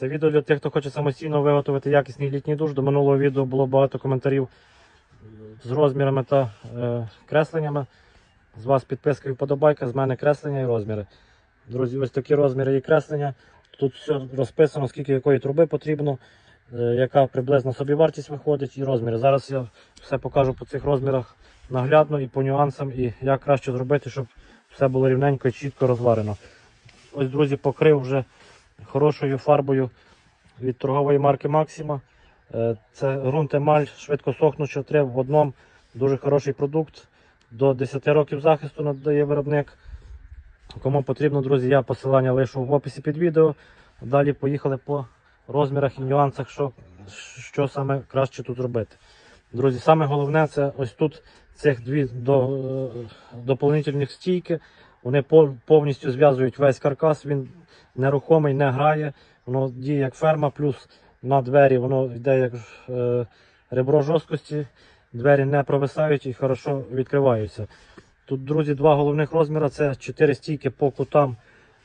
Це відео для тих, хто хоче самостійно виготовити якісний літній душ. До минулого відео було багато коментарів з розмірами та е, кресленнями. З вас підписка і вподобайка, з мене креслення і розміри. Друзі, ось такі розміри і креслення. Тут все розписано, скільки якої труби потрібно, е, яка приблизна собівартість виходить і розміри. Зараз я все покажу по цих розмірах наглядно і по нюансам, і як краще зробити, щоб все було рівненько і чітко розварено. Ось, друзі, покрив вже хорошою фарбою від торгової марки Максима. Е, Це ґрунт емаль, швидко сохнуча, три в одному. Дуже хороший продукт. До 10 років захисту надає виробник. Кому потрібно, друзі, я посилання лишу в описі під відео. Далі поїхали по розмірах і нюансах, що, що саме краще тут робити. Друзі, саме головне це ось тут цих дві до, е, доповнительних стійки. Вони повністю зв'язують весь каркас, він нерухомий, не грає, воно діє як ферма, плюс на двері воно йде як е, ребро жорсткості, двері не провисають і хорошо відкриваються. Тут, друзі, два головних розміри це 4 стійки по кутам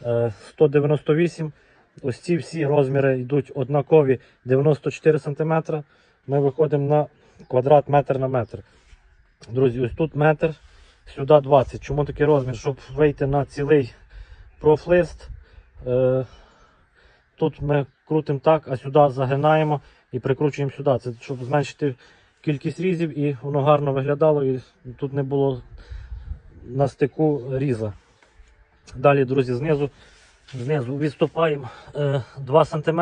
е, 198. Ось ці всі розміри йдуть однакові 94 см. Ми виходимо на квадрат метр на метр. Друзі, ось тут метр, сюди 20. Чому такий розмір? Щоб вийти на цілий профлист. Е, тут ми крутимо так, а сюди загинаємо і прикручуємо сюди. Це щоб зменшити кількість різів і воно гарно виглядало, і тут не було на стику різа. Далі, друзі, знизу, знизу відступаємо е, 2 см,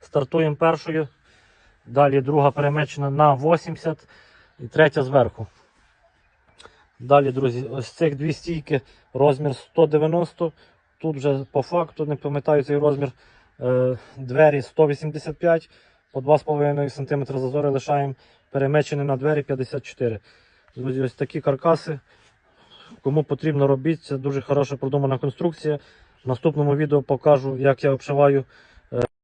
стартуємо першою. Далі друга перемечена на 80 і третя зверху. Далі, друзі, ось цих дві стійки, розмір 190. Тут вже по факту, не пам'ятаю цей розмір. Е, двері 185, по 2,5 см зазори лишаємо. Перемечені на двері 54. Друзі, ось такі каркаси. Кому потрібно робіть, це дуже хороша продумана конструкція. В наступному відео покажу, як я обшиваю